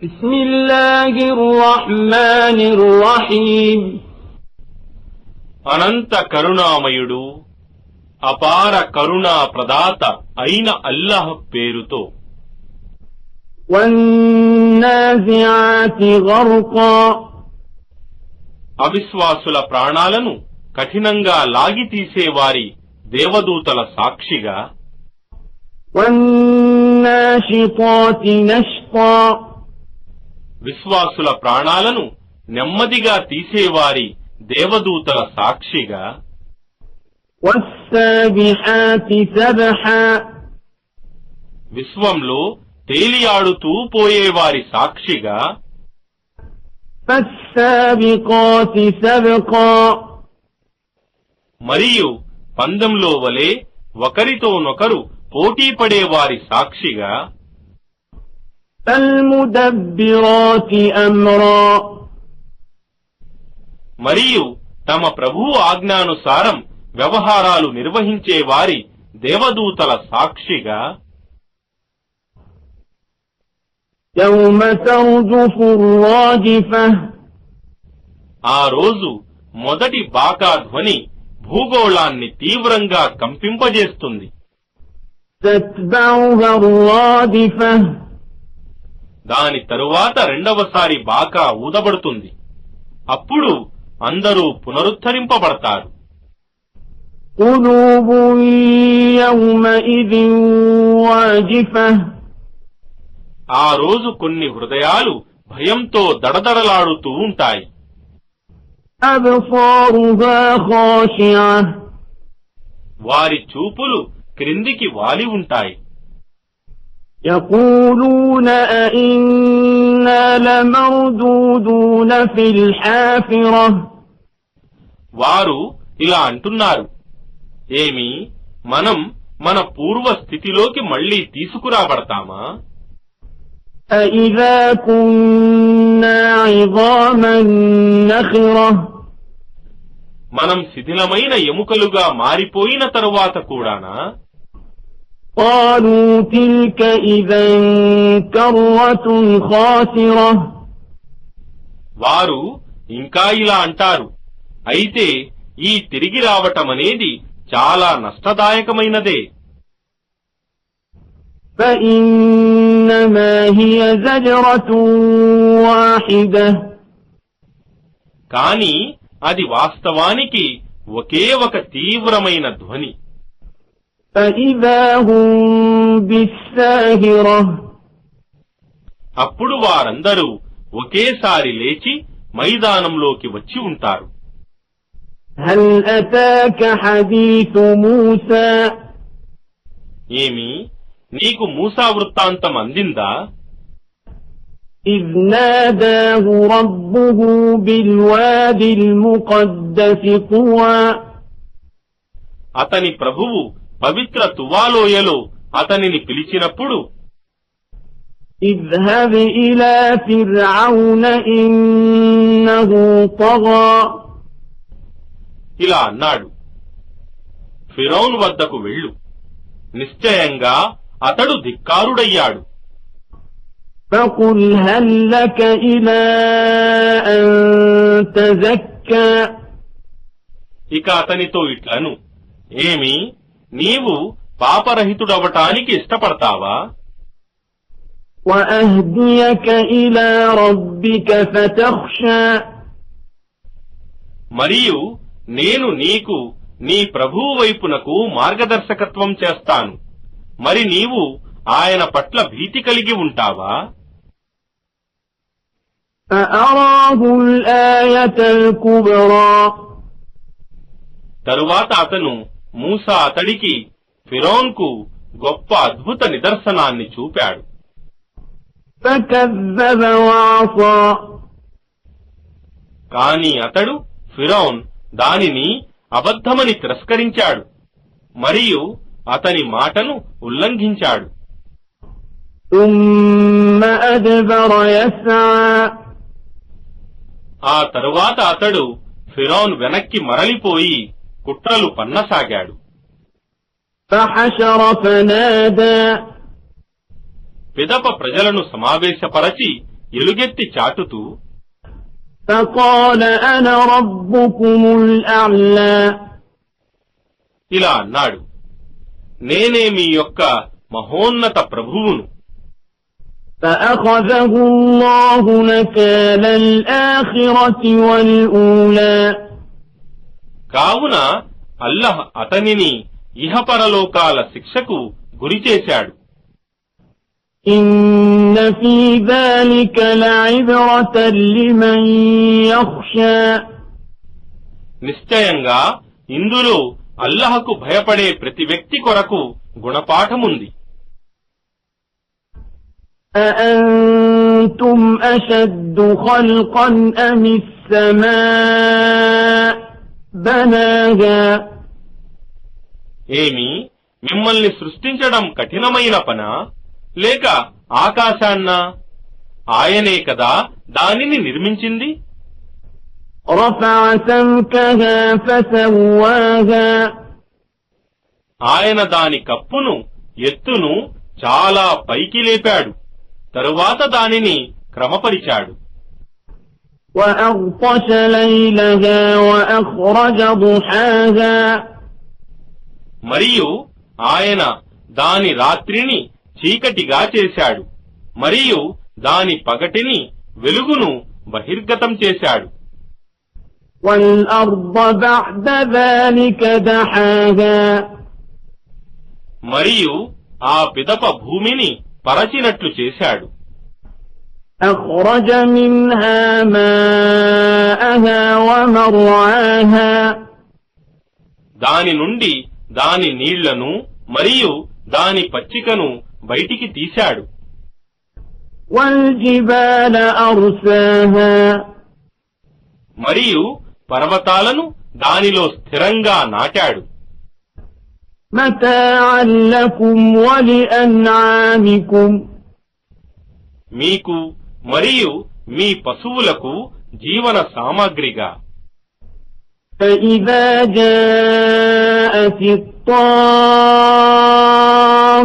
بسم الله الرحمن الرحيم అనంత కరుణామయుడు అపార కరుణా ప్రదాత అయిన అల్లాహ్ పేరుతో والنازعات غرقا అవిశ్వాసుల ప్రాణాలను కఠినంగా లాగి తీసేవారి దేవదూతల సాక్షిగా والناشطات نشطا విశ్వాసుల ప్రాణాలను నెమ్మదిగా తీసేవారి దేవదూతల సాక్షిగా విశ్వంలో తేలియాడుతూ పోయేవారి సాక్షిగా మరియు పందంలో వలె ఒకరితోనొకరు పోటీ పడేవారి సాక్షిగా فالمدبرات أمرا మరియు తమ ప్రభువు ఆజ్ఞానుసారం వ్యవహారాలు నిర్వహించే వారి దేవదూతల సాక్షిగా يوم ترجف الراجفة ఆ రోజు మొదటి బాకా ధ్వని భూగోళాన్ని తీవ్రంగా కంపింపజేస్తుంది تتبعها الرادفة దాని తరువాత రెండవసారి బాకా ఊదబడుతుంది. అప్పుడు అందరూ పునరుద్ధరింపబడతారు. ఆ రోజు కొన్ని హృదయాలు భయంతో దడదడలాడుతూ ఉంటాయి. వారి చూపులు క్రిందికి వాలి ఉంటాయి. يقولون أئنا لمردودون في الحافرة వారు ఇలా అంటున్నారు ఏమి మనం మన పూర్వ స్థితిలోకి మళ్ళీ తీసుకురాబడతామా أئذا كنا عظاما نخرة మనం శిథిలమైన ఎముకలుగా మారిపోయిన తరువాత కూడానా قالوا تلك إذا كرة خاسرة వారు ఇంకా ఇలా అంటారు అయితే ఈ తిరిగి రావటమనేది చాలా నష్టదాయకమైనదే فإنما هي زجرة واحدة కాని అది వాస్తవానికి ఒకే ఒక తీవ్రమైన ధ్వని فإذا هم بالساهرة అప్పుడు వారందరూ ఒకేసారి లేచి మైదానంలోకి వచ్చి ఉంటారు هل أتاك حديث موسى ఏమి నీకు మూసా వృత్తాంతం అందిందా إذ ناداه ربه بالواد المقدس طوى అతని ప్రభువు పవిత్ర తువాలోయలో అతనిని పిలిచినప్పుడు اذهب إلى فرعون إنه طغى ఇలా అన్నాడు ఫిరౌన్ వద్దకు వెళ్ళు నిశ్చయంగా అతడు ధిక్కారుడయ్యాడు فقل هل لك إلى أن تزكى ఇక అతనితో ఇట్లను ఏమి నీవు పాపరహితుడవటానికి ఇష్టపడతావా وأهديك إلى ربك فتخشى మరియు నేను నీకు నీ ప్రభువు వైపునకు మార్గదర్శకత్వం చేస్తాను మరి నీవు ఆయన పట్ల భీతి కలిగి ఉంటావా فأراه الآية الكبرى తరువాత అతను మూసా అతడికి ఫిరోన్కు గొప్ప అద్భుత నిదర్శనాన్ని చూపాడు. కాని అతడు ఫిరోన్ దానిని అబద్ధమని తిరస్కరించాడు. మరియు అతని మాటను ఉల్లంఘించాడు. ఆ తరువాత అతడు ఫిరోన్ వెనక్కి మరలిపోయి కుట్రలు పన్నసాగాడు فحشر فنادى పిదప ప్రజలను సమావేశపరచి ఎలుగెత్తి చాటుతూ فقال أنا ربكم الأعلى ఇలా అన్నాడు నేనే మీ యొక్క మహోన్నత ప్రభువును فأخذه الله نكال الآخرة والأولى కావున అల్లహ్ అతనిని ఇహపరలోకాల శిక్షకు గురిచేశాడు إن في ذلك لعبرة لمن يخشى నిశ్చయంగా ఇందులో అల్లహకు భయపడే ప్రతి వ్యక్తి కొరకు గుణపాఠముంది أأنتم أشد خلقا أم السماء బనాగా ఏమి? మిమ్మల్ని సృష్టించడం కఠినమైన పనా? లేక ఆకాశాన్న? ఆయనే కదా దానిని నిర్మించింది? ఆయన దాని కప్పును ఎత్తును చాలా పైకి లేపాడు. తరువాత దానిని క్రమపరిచాడు. وأغطش ليلها وأخرج ضحاها మరియు ఆయన దాని రాత్రిని చీకటిగా చేశాడు మరియు దాని పగటిని వెలుగును బహిర్గతం చేశాడు والأرض بعد ذلك دحاها మరియు ఆ పిదప భూమిని పరచినట్లు చేశాడు أخرج منها ماءها ومرعاها దాని నుండి దాని నీళ్లను మరియు దాని పచ్చికను బయటికి తీశాడు والجبال أرساها మరియు పర్వతాలను దానిలో స్థిరంగా నాటాడు متاعا لكم ولأنعامكم మీకు మరియు మీ పశువులకు జీవన సామాగ్రిగా فإذا جاءت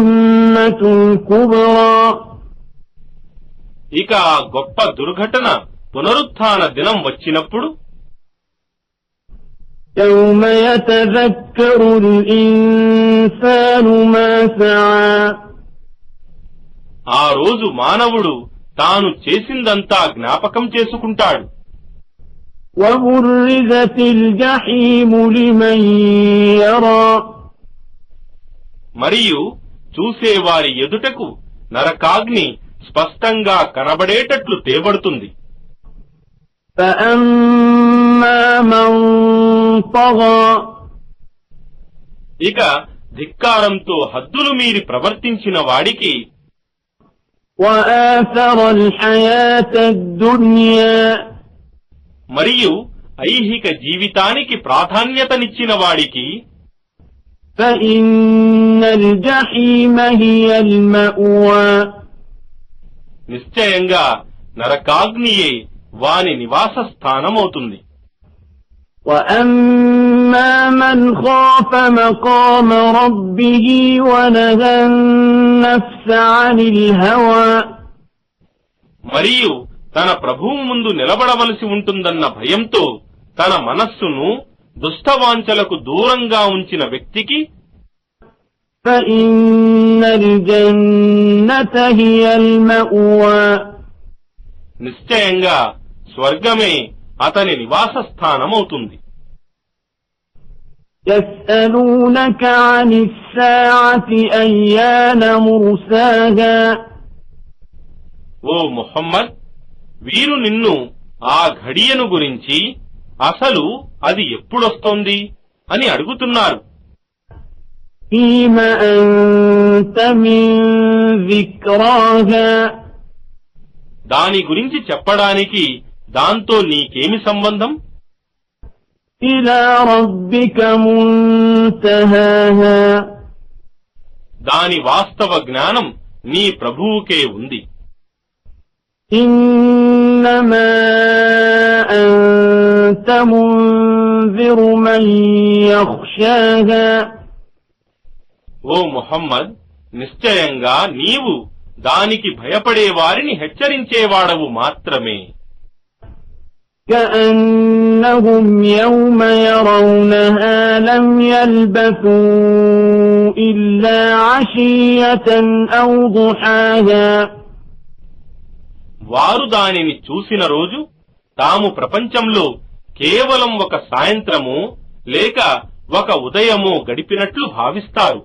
الطامة الكبرى ఇక ఆ గొప్ప దుర్ఘటన పునరుత్థాన దినం వచ్చినప్పుడు يوم يتذكر الإنسان ما سعى ఆ రోజు మానవుడు తాను చేసిందంతా జ్ఞాపకం చేసుకుంటాడు. మరియు చూసేవారి ఎదుటకు నరకాగ్ని స్పష్టంగా కనబడేటట్లు తేబడుతుంది. ఇక ధిక్కారంతో హద్దులు మీరి ప్రవర్తించిన వాడికి మరియు ఐహిక జీవితానికి ప్రాధాన్యతనిచ్చిన వాడికి నిశ్చయంగా నరకాగ్నియే వాని నివాస స్థానమవుతుంది وأما من خاف مقام ربه ونهى النفس عن الهوى మరియు తన ప్రభువు ముందు నిలబడవలసి ఉంటుందన్న భయంతో తన మనస్సును దుష్టవాంఛలకు దూరంగా ఉంచిన వ్యక్తికి فإن الجنة هي المأوى నిశ్చయంగా స్వర్గమే అతని నివాస స్థానమవుతుంది يسألونك عن الساعة أيان مرساها ఓ ముహమ్మద్ వీరు నిన్ను ఆ ఘడియను గురించి అసలు అది ఎప్పుడొస్తోంది అని అడుగుతున్నారు فيم أنت من ذكراها దాని గురించి చెప్పడానికి దాంతో నీకేమి సంబంధం إلى ربك منتهاها దాని వాస్తవ జ్ఞానం నీ ప్రభువుకే ఉంది إنما أنت منذر من يخشاها ఓ ముహమ్మద్ నిశ్చయంగా నీవు దానికి భయపడే వారిని హెచ్చరించేవాడవు మాత్రమే كأنهم يوم يرونها لم يلبثوا إلا عشية أو ضحاها వారు దానిని చూసిన రోజు తాము ప్రపంచంలో కేవలం ఒక సాయంత్రము లేక ఒక ఉదయము గడిపినట్లు భావిస్తారు